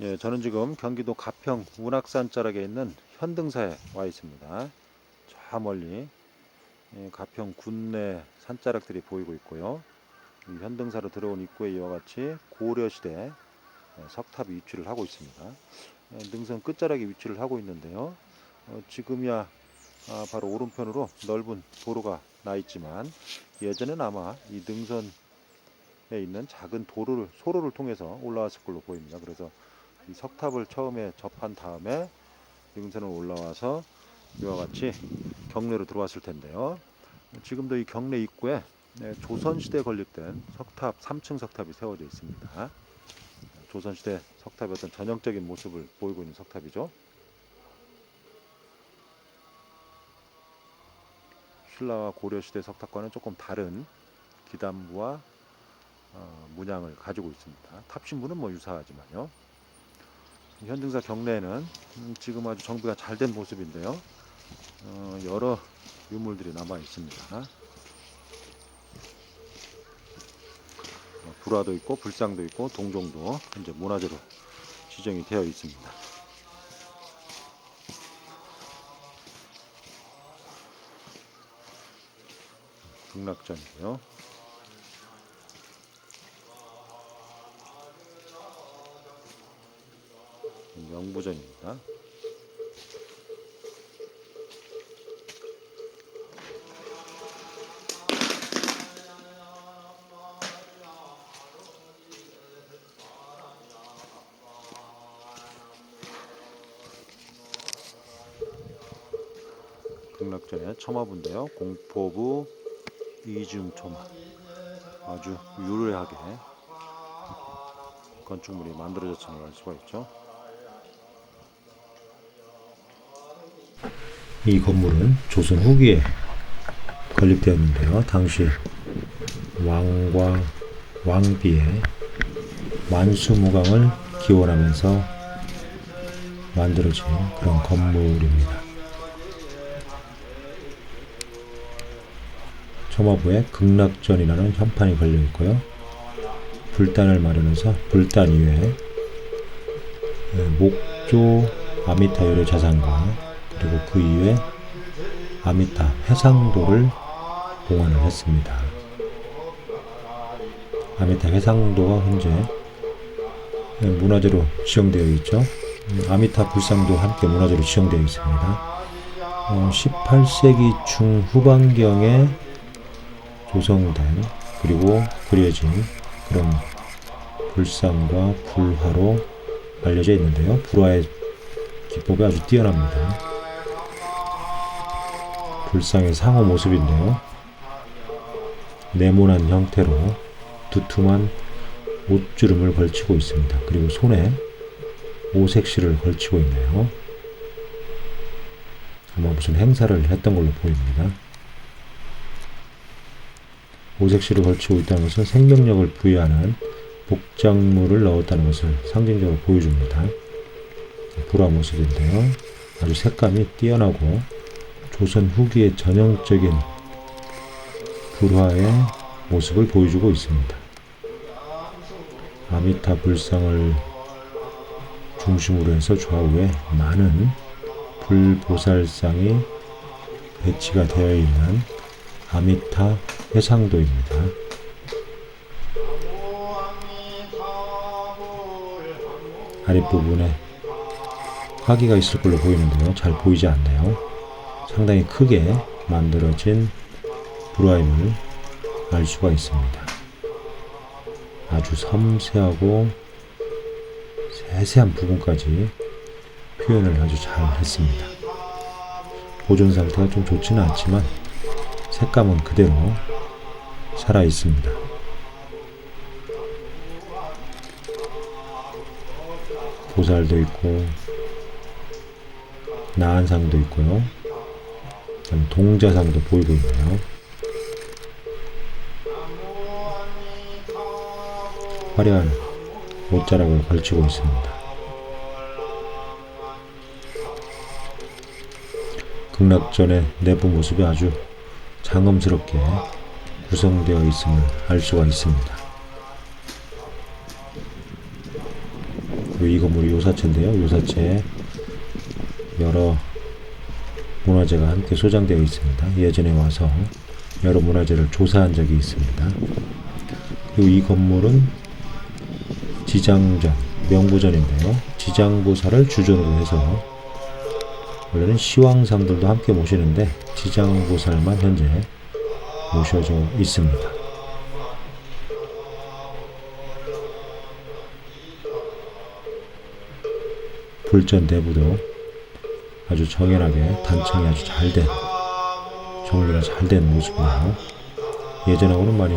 예, 저는 지금 경기도 가평 운악산 자락에 있는 현등사에 와 있습니다. 저 멀리 예, 가평 군내 산자락들이 보이고 있고요. 이 현등사로 들어온 입구에 이와 같이 고려시대 예, 석탑이 위치를 하고 있습니다. 예, 능선 끝자락에 위치를 하고 있는데요. 어, 지금이야 아, 바로 오른편으로 넓은 도로가 나 있지만 예전엔 아마 이 능선에 있는 작은 도로를 소로를 통해서 올라왔을 걸로 보입니다. 그래서 이 석탑을 처음에 접한 다음에 능선을 올라와서 이와 같이 경내로 들어왔을 텐데요. 지금도 이 경내 입구에 네, 조선시대 건립된 석탑 3층 석탑이 세워져 있습니다. 조선시대 석탑의 어떤 전형적인 모습을 보이고 있는 석탑이죠. 신라와 고려시대 석탑과는 조금 다른 기담부와 어, 문양을 가지고 있습니다. 탑신부는 뭐 유사하지만요. 현등사 경내에는 음, 지금 아주 정비가 잘 된 모습인데요. 어, 여러 유물들이 남아 있습니다. 어, 불화도 있고 불상도 있고 동종도 현재 문화재로 지정이 되어 있습니다. 극락전이고요. 영부전입니다. 극락전의 첨화부인데요. 공포부 이중초마 아주 유려하게 건축물이 만들어졌음을 알 수가 있죠. 이 건물은 조선 후기에 건립되었는데요. 당시 왕과 왕비의 만수무강을 기원하면서 만들어진 그런 건물입니다. 초마부에 극락전이라는 현판이 걸려 있고요. 불단을 마련해서 불단 위에 예, 목조 아미타요의 자산과 그리고 그 이후에 아미타 해상도를 봉헌을 했습니다. 아미타 해상도가 현재 문화재로 지정되어 있죠. 음, 아미타 불상도 함께 문화재로 지정되어 있습니다. 어, 18세기 중후반경에 조성된 그리고 그려진 그런 불상과 불화로 알려져 있는데요. 불화의 기법이 아주 뛰어납니다. 불상의 상어 모습인데요. 네모난 형태로 두툼한 옷주름을 걸치고 있습니다. 그리고 손에 오색실을 걸치고 있네요. 아마 무슨 행사를 했던 걸로 보입니다. 오색실을 걸치고 있다는 것은 생명력을 부여하는 복작물을 넣었다는 것을 상징적으로 보여줍니다. 불화 모습인데요. 아주 색감이 뛰어나고 조선 후기의 전형적인 불화의 모습을 보여주고 있습니다. 아미타 불상을 중심으로 해서 좌우에 많은 불보살상이 배치가 되어 있는 아미타 해상도입니다. 아랫부분에 화기가 있을 걸로 보이는데요. 잘 보이지 않네요. 상당히 크게 만들어진 브라임을 알 수가 있습니다. 아주 섬세하고 세세한 부분까지 표현을 아주 잘 했습니다. 보존 상태가 좀 좋지는 않지만 색감은 그대로 살아 있습니다. 보살도 있고 나한상도 있고요. 동자상도 보이고 있네요. 화려한 옷자락을 걸치고 있습니다. 극락전의 내부 모습이 아주 장엄스럽게 구성되어 있음을 알 수가 있습니다. 이 건물이 요사체인데요. 요사체에 여러 문화재가 함께 소장되어 있습니다. 예전에 와서 여러 문화재를 조사한 적이 있습니다. 그리고 이 건물은 지장전, 명부전인데요. 지장보살을 주전으로 해서 원래는 시왕상들도 함께 모시는데 지장보살만 현재 모셔져 있습니다. 불전 내부도 아주 정연하게 단층이 아주 잘 된 정리가 잘 된 모습이에요. 예전하고는 많이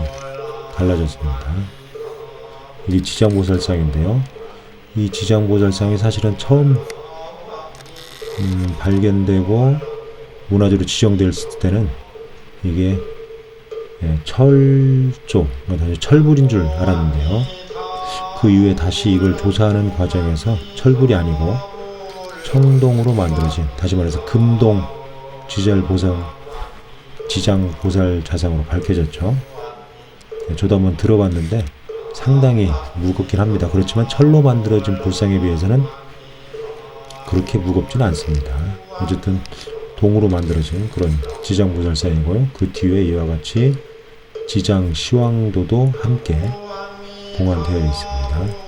달라졌습니다. 이 지장보살상인데요. 이 지장보살상이 사실은 처음 음, 발견되고 문화재로 지정될 때는 이게 예, 철조, 그러니까 철불인 줄 알았는데요. 그 이후에 다시 이걸 조사하는 과정에서 철불이 아니고 청동으로 만들어진 다시 말해서 금동 지절 보살 지장 보살 자상으로 밝혀졌죠. 네, 저도 한번 들어봤는데 상당히 무겁긴 합니다. 그렇지만 철로 만들어진 불상에 비해서는 그렇게 무겁지는 않습니다. 어쨌든 동으로 만들어진 그런 지장 보살상이고요. 그 뒤에 이와 같이 지장 시황도도 함께 봉안되어 있습니다.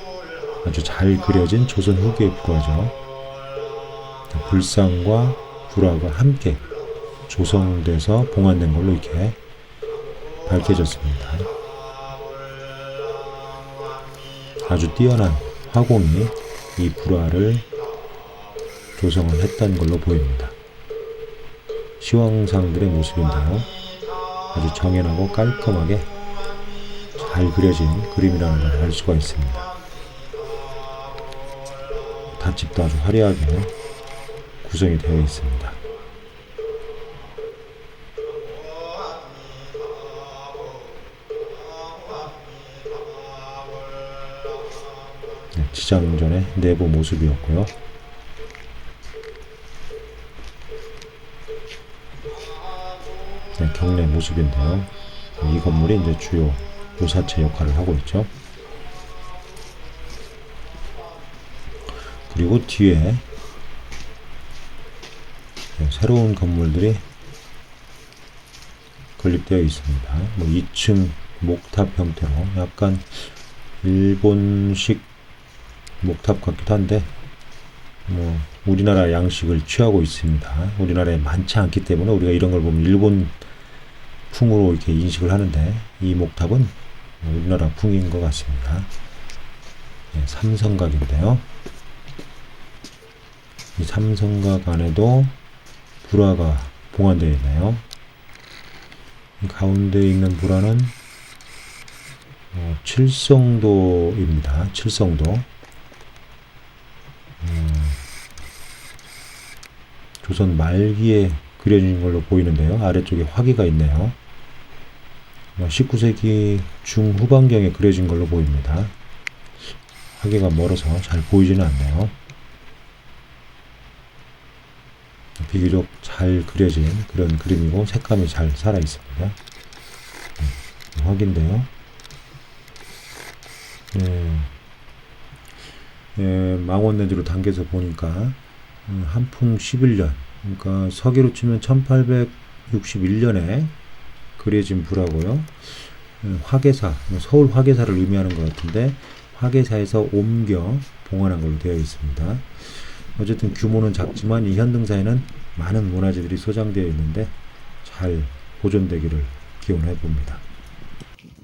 아주 잘 그려진 조선 후기의 불화죠. 불상과 불화가 함께 조성돼서 봉안된 걸로 이렇게 밝혀졌습니다. 아주 뛰어난 화공이 이 불화를 조성을 했던 걸로 보입니다. 시황상들의 모습인데요. 아주 정연하고 깔끔하게 잘 그려진 그림이라는 걸 알 수가 있습니다. 닷집도 아주 화려하게 구성이 되어 있습니다. 네, 지장전의 내부 모습이었고요. 네, 경내 모습인데요. 이 건물이 이제 주요 요사체 역할을 하고 있죠. 그리고 뒤에 네, 새로운 건물들이 건립되어 있습니다. 뭐 2층 목탑 형태로 약간 일본식 목탑 같기도 한데 뭐 우리나라 양식을 취하고 있습니다. 우리나라에 많지 않기 때문에 우리가 이런 걸 보면 일본 풍으로 이렇게 인식을 하는데 이 목탑은 우리나라 풍인 것 같습니다. 예, 삼성각인데요. 이 삼성각 안에도 불화가 봉안되어 있네요. 이 가운데 있는 불화는 어, 칠성도입니다. 칠성도. 음, 조선 말기에 그려진 걸로 보이는데요. 아래쪽에 화기가 있네요. 19세기 중후반경에 그려진 걸로 보입니다. 화기가 멀어서 잘 보이지는 않네요. 비교적 잘 그려진 그런 그림이고 색감이 잘 살아 있습니다. 네, 화기인데요. 네. 예, 망원 렌즈로 당겨서 보니까 음, 한풍 11년 그러니까 서기로 치면 1861년에 그려진 불하고요. 음, 화계사, 서울 화계사를 의미하는 것 같은데 화계사에서 옮겨 봉헌한 걸로 되어 있습니다. 어쨌든 규모는 작지만 이 현등사에는 많은 문화재들이 소장되어 있는데 잘 보존되기를 기원해 봅니다.